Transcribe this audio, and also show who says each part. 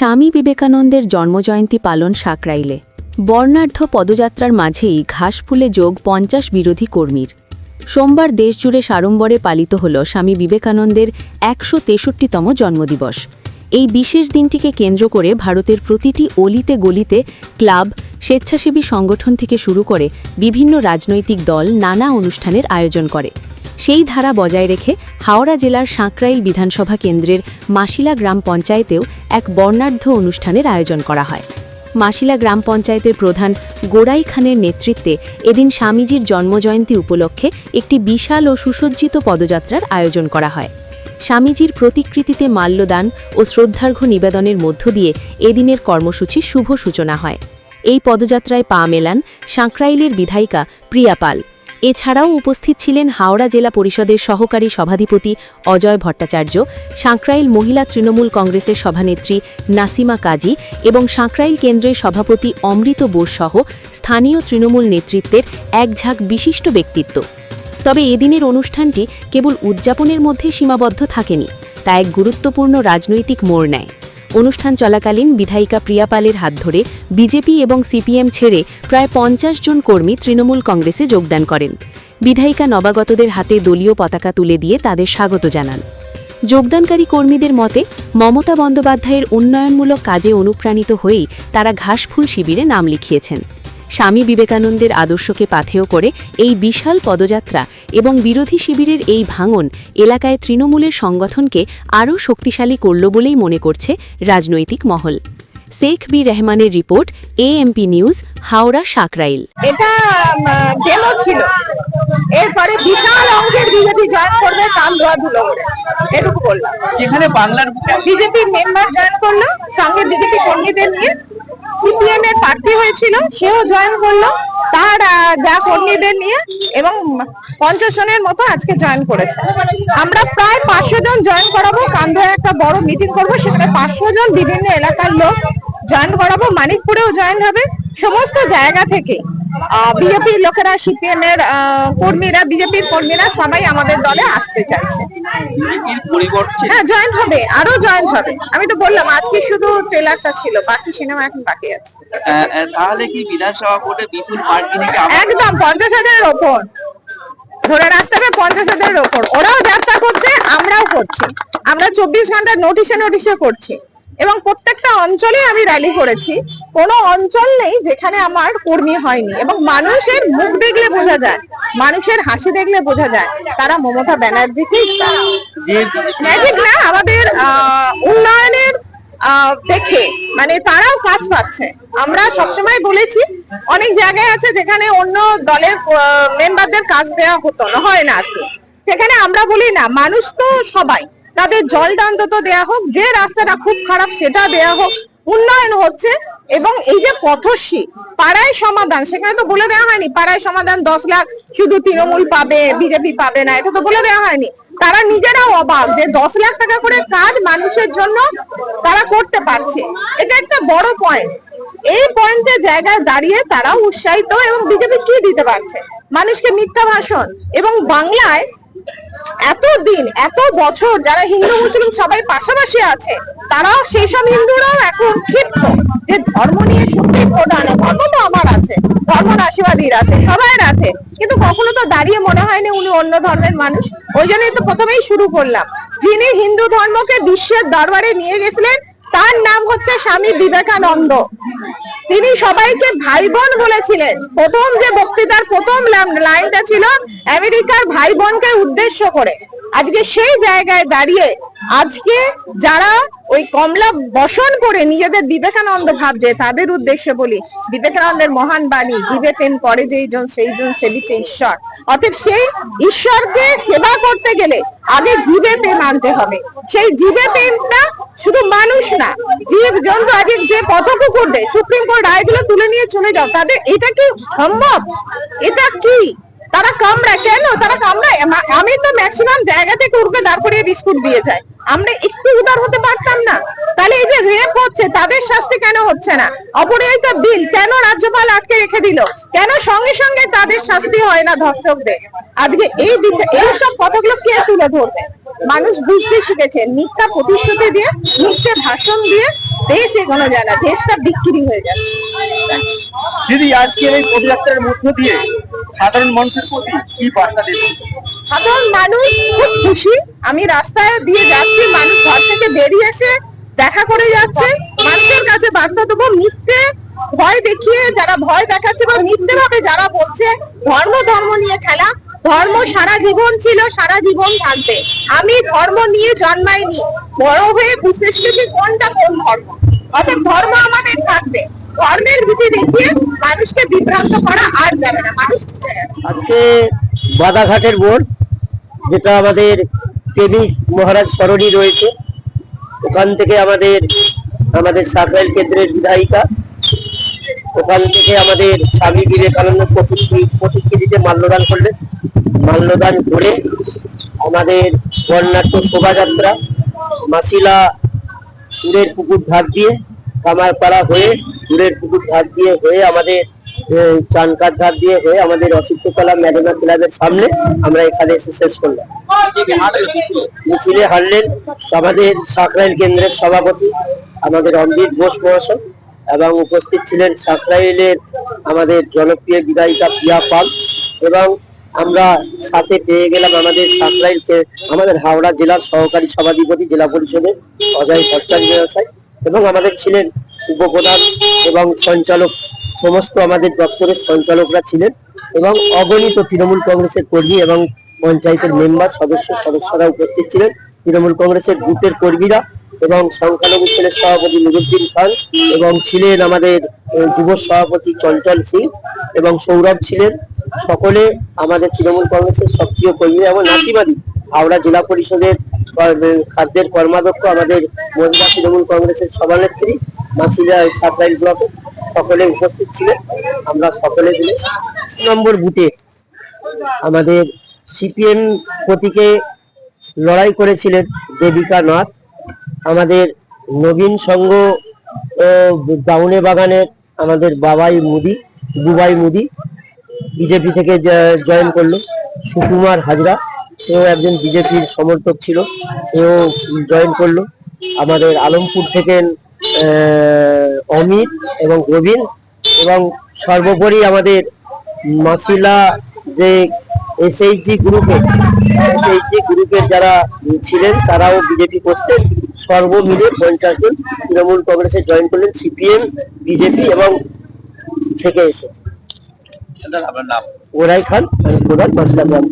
Speaker 1: স্বামী বিবেকানন্দের জন্মজয়ন্তী পালন সাকরাইলে বর্ণাঢ্য পদযাত্রার মাঝেই ঘাসফুলে যোগ পঞ্চাশ বিরোধী কর্মীর। সোমবার দেশজুড়ে সাড়ম্বরে পালিত হল স্বামী বিবেকানন্দের একশো তেষট্টিতম জন্মদিবস। এই বিশেষ দিনটিকে কেন্দ্র করে ভারতের প্রতিটি অলিতে গলিতে ক্লাব, স্বেচ্ছাসেবী সংগঠন থেকে শুরু করে বিভিন্ন রাজনৈতিক দল নানা অনুষ্ঠানের আয়োজন করে। সেই ধারা বজায় রেখে হাওড়া জেলার সাঁকরাইল বিধানসভা কেন্দ্রের মাসিলা গ্রাম পঞ্চায়েতেও এক বর্ণাঢ্য অনুষ্ঠানের আয়োজন করা হয়। মাসিলা গ্রাম পঞ্চায়েতের প্রধান গোড়াই খানের নেতৃত্বে এদিন স্বামীজির জন্মজয়ন্তী উপলক্ষে একটি বিশাল ও সুসজ্জিত পদযাত্রার আয়োজন করা হয়। স্বামীজির প্রতিকৃতিতে মাল্যদান ও শ্রদ্ধার্ঘ্য নিবেদনের মধ্য দিয়ে এদিনের কর্মসূচির শুভ সূচনা হয়। এই পদযাত্রায় পা মেলান সাঁকরাইলের বিধায়িকা প্রিয়া পাল। এছাড়াও উপস্থিত ছিলেন হাওড়া জেলা পরিষদের সহকারী সভাধিপতি অজয় ভট্টাচার্য সাঁকরাইল মহিলা তৃণমূল কংগ্রেসের সভানেত্রী নাসিমা কাজী এবং সাঁকরাইল কেন্দ্রের সভাপতি অমৃত বোস সহ স্থানীয় তৃণমূল নেতৃত্বের এক ঝাঁক বিশিষ্ট ব্যক্তিত্ব। তবে এদিনের অনুষ্ঠানটি কেবল উদযাপনের মধ্যে সীমাবদ্ধ থাকেনি, তা এক গুরুত্বপূর্ণ রাজনৈতিক মোড় নেয়। অনুষ্ঠান চলাকালীন বিধায়িকা প্রিয়াপালের হাত ধরে বিজেপি এবং সিপিএম ছেড়ে প্রায় পঞ্চাশ জন কর্মী তৃণমূল কংগ্রেসে যোগদান করেন। বিধায়িকা নবাগতদের হাতে দলীয় পতাকা তুলে দিয়ে তাদের স্বাগত জানান। যোগদানকারী কর্মীদের মতে, মমতা বন্দ্যোপাধ্যায়ের উন্নয়নমূলক কাজে অনুপ্রাণিত হয়েই তারা ঘাসফুল শিবিরে নাম লিখিয়েছেন। স্বামী বিবেকানন্দের আদর্শকে পাথেয় করে এই বিশাল পদযাত্রা এবং বিরোধী শিবিরের এই ভাঙন এলাকায় তৃণমূলের সংগঠনকে আরও শক্তিশালী করল বলেই মনে করছে রাজনৈতিক মহল। শেখ বি রহমানের report AMP news Howrah Sankrail.
Speaker 2: এটা ডেমো ছিল। এরপরে বিশাল অঙ্কের বিজেপি জয়েন করবে কান ধোয়া ধুলো এটুকু বললাম।
Speaker 3: যেখানে বাংলার
Speaker 2: বিজেপির মেম্বার জয়েন করল সঙ্গে বিজেপি কর্মীদের নিয়ে সিপিএম এর প্রার্থী হয়েছিল, সেও জয়েন করল। তার যা কর্মীদের নিয়ে এবং পঞ্চাশ জনের মতো আজকে জয়েন করেছে। আমরা প্রায় পাঁচশো জন জয়েন করাবো, কান্দোয় একটা বড় মিটিং করব, সেখানে পাঁচশো জন বিভিন্ন এলাকার লোক জয়েন করাবো, মানিকপুরেও জয়েন হবে, সমস্ত জায়গা থেকে। বিজেপির লোকেরা সিপিএম এর কর্মীরা বিজেপির কর্মীরা সবাই আমাদের দলে আসতে চাইছে। হ্যাঁ জয়েন্ট হবে আরও জয়েন্ট হবে। আমি তো বললাম আজকে শুধু ট্রেলারটা ছিল বাকি সিনেমা এখন বাকি আছে।
Speaker 3: তাহলে কি বিধানসভা ভোটে বিপুল মার্জিনে
Speaker 2: একদম পঞ্চাশ হাজারের ওপর। ধরে রাখতে হবে পঞ্চাশ হাজারের ওপর। ওরাও যাত্রা করছে আমরাও করছি। আমরা চব্বিশ ঘণ্টা নোটিশে নোটিশে করছি। এবং প্রত্যেকটা অঞ্চলে আমি র্যালি করেছি। কোনো অঞ্চল নেই যেখানে আমার কর্মী হয়নি এবং মানুষের মুখ দেখলে বোঝা যায়, মানুষের হাসি দেখলে বোঝা যায়, তারা মমতা ব্যানার্জিকেই ম্যাজিক না, আমাদের উন্নয়নের দেখে মানে তারাও কাজ পাচ্ছে। আমরা সবসময় বলেছি, অনেক জায়গায় আছে যেখানে অন্য দলের মেম্বারদের কাজ দেওয়া হতো না, হয় না আর কি। সেখানে আমরা বলি না, মানুষ তো সবাই। তাদের জলটা অন্তত দেয়া হোক, যে রাস্তাটা খুব খারাপ সেটা দেয়া হোক, উন্নয়ন হচ্ছে এবং এই যে পথশ্রী, পাড়ায় সমাধান, সেখানে তো বলে দেওয়া হয়নি, পাড়ায় সমাধান দশ লাখ শুধু তৃণমূল পাবে, বিজেপি পাবে না, এটা তো বলে দেওয়া হয়নি। তারা নিজেরাও অবাক যে দশ লাখ টাকা করে কাজ মানুষের জন্য তারা করতে পারছে। এটা একটা বড় পয়েন্ট এই পয়েন্টের জায়গায় দাঁড়িয়ে তারাও উৎসাহিত এবং বিজেপি কি দিতে পারছে? মানুষকে মিথ্যা ভাষণ এবং বাংলায় এত দিন এত বছর যারা হিন্দু, মুসলিম সবাই পাশাপাশি আছে তারাও সেই সব হিন্দুরাও এখন ক্ষিপ্ত যে ধর্ম নিয়ে সত্যি আনে ধর্ম তো আমার আছে, ধর্ম নাশিবাদীর আছে, সবাইয়ের আছে। কিন্তু কখনো তো দাঁড়িয়ে মনে হয়নি উনি অন্য ধর্মের মানুষ। ওই জন্যই তো প্রথমেই শুরু করলাম। যিনি হিন্দু ধর্মকে বিশ্বের দরবারে নিয়ে গেছিলেন, তার নাম হচ্ছে স্বামী বিবেকানন্দ। তিনি সবাইকে ভাই বোন বলেছিলেন। প্রথম যে বক্তৃতার প্রথম লাইনটা ছিল, আমেরিকার ভাই বোনকে উদ্দেশ্য করে। আজকে সেই জায়গায় দাঁড়িয়ে আজকে যারা ওই কমলা বসন করে নিজেদের বিবেকানন্দ ভাবছে, তাদের উদ্দেশ্যে বলি, বিবেকানন্দের মহান বাণী প্রেম করে যেই জন, সেই জন সেবিছে ঈশ্বর। অতএব সেই ঈশ্বরকে সেবা করতে গেলে আগে জীবে প্রেম আনতে হবে। সেই জীবে প্রেমটা শুধু মানুষ না জীব জন্তু আজ যে পথকুকুর দেয়, সুপ্রিম কোর্ট রায়গুলো তুলে নিয়ে চলে যাও, তাদের এটা কি সম্ভব? এটা কি? তারা কামড়ায়, কেন? তারা কামড়ায়। আমি তো ম্যাক্সিমাম জায়গা থেকে উড়কে করিয়ে বিস্কুট দিয়ে যায় আমরা একটু উদার হতে পারতাম না। তাহলে এই যে রেপ হচ্ছে, তাদের শাস্তি কেন হচ্ছে না? অপরাজিত বিল কেন রাজ্যপাল আটকে রেখে দিল? কেন সঙ্গে সঙ্গে তাদের শাস্তি হয় না ধর্ষকদের? আজকে এই বিচার এই সব কথাগুলো কে তুলে ধরবে? মানুষ বুঝতে শিখেছে, মিথ্যা প্রতিশ্রুতি দিয়ে, মিথ্যে ভাষণ দিয়ে দেশ এগোনো যায় না, দেশটা বিক্রি হয়ে যাচ্ছে।
Speaker 3: দিদি, আজকের এই পদযাত্রার মধ্য দিয়ে সাধারণ মানুষের প্রতি কি বার্তা দেবেন?
Speaker 2: সাধারণ মানুষ খুব খুশি। আমি রাস্তায় দিয়ে যাচ্ছি, মানুষ ঘর থেকে বেরিয়ে এসে দেখা করে যাচ্ছে। মানুষের কাছে বার্তা দেবো মিথ্যে ভয় দেখিয়ে, যারা ভয় দেখাচ্ছে বা মিথ্যে ভাবে যারা বলছে, ধর্ম ধর্ম নিয়ে খেলা। ধর্ম সারা জীবন ছিল, সারা জীবন থাকবে। আমি ধর্ম নিয়ে জন্মাইনি। বড় হয়ে বুঝতে শিখেছি কোনটা কোন ধর্ম। অর্থাৎ ধর্ম আমাদের থাকবে। ধর্মের ভীতি দেখিয়ে মানুষকে বিভ্রান্ত করা আর যাবে না, মানুষ
Speaker 4: আজকে বাদাঘাটের বোর্ড যেটা আমাদের প্রেমিক মহারাজ সরণি রয়েছে, ওখান থেকে আমাদের আমাদের সাকরাইল কেন্দ্রের বিধায়িকা, ওখান থেকে আমাদের স্বামী বিবেকানন্দ প্রতিকৃতি- প্রতিকৃতিতে মাল্যদান করলেন। মাল্যদান করে আমাদের বর্ণাঢ্য শোভাযাত্রা মাসিলা পুকুর ধার দিয়ে কামারপাড়া হয়ে দূরের পুকুর ধার দিয়ে হয়ে আমাদের চানকার ধার দিয়ে হয়ে আমাদের অসিদ্ধকলা ম্যাডোনা ক্লাবের সামনে আমরা এখানে এসে শেষ করলাম। মিছিলে হারলেন আমাদের সাকরাইল কেন্দ্রের সভাপতি আমাদের অমৃত ঘোষ মহাশয় এবং উপস্থিত ছিলেন সাকরাইলের আমাদের জনপ্রিয় বিধায়িকা প্রিয়া পাল এবং আমরা সাথে পেয়ে গেলাম আমাদের সাকরাইলকে আমাদের হাওড়া জেলার সহকারী সভাধিপতি জেলা পরিষদের অজয় ভট্টাচার্য এবং আমাদের ছিলেন উপপ্রধান এবং সঞ্চালক, সমস্ত আমাদের দপ্তরের সঞ্চালকরা ছিলেন এবং অগণিত তৃণমূল কংগ্রেসের কর্মী এবং পঞ্চায়েতের মেম্বার, সদস্য সদস্যরা উপস্থিত ছিলেন। তৃণমূল কংগ্রেসের বুথের কর্মীরা এবং সংখ্যালঘু ছেলের সভাপতি নুরুদ্দিন খান এবং ছিলেন আমাদের যুব সভাপতি চঞ্চল সিং এবং সৌরভ ছিলেন। সকলে আমাদের তৃণমূল কংগ্রেসের সক্রিয় কর্মী এবং নাসিমাদি হাওড়া জেলা পরিষদের খাদ্যের কর্মাধ্যক্ষ আমাদের মহিলা তৃণমূল কংগ্রেসের সভানেত্রী মাসিরা সাপ্লাই ব্লকে সকলে উপস্থিত ছিলেন। আমরা সকলে মিলে নম্বর বুথে আমাদের সিপিএম প্রতীকে লড়াই করেছিলেন দেবিকা নাথ। আমাদের নবীন সংঘ দাউনে বাগানের আমাদের বাবাই মুদি, বুবাই মুদি বিজেপি থেকে জয়েন করল সুকুমার হাজরা, সেও একজন বিজেপির সমর্থক ছিল, সেও জয়েন করল। আমাদের আলমপুর থেকে অমিত এবং রবিন এবং সর্বোপরি আমাদের মাসিলা যে এসএইচজি গ্রুপে এসএইচজি গ্রুপের যারা ছিলেন তারাও বিজেপি করতেন। সর্বমিলে পঞ্চাশ জন তৃণমূল কংগ্রেসে জয়েন করলেন সিপিএম বিজেপি এবং থেকে এসে। ওরাই খান প্রধান মাসিলা গ্রাম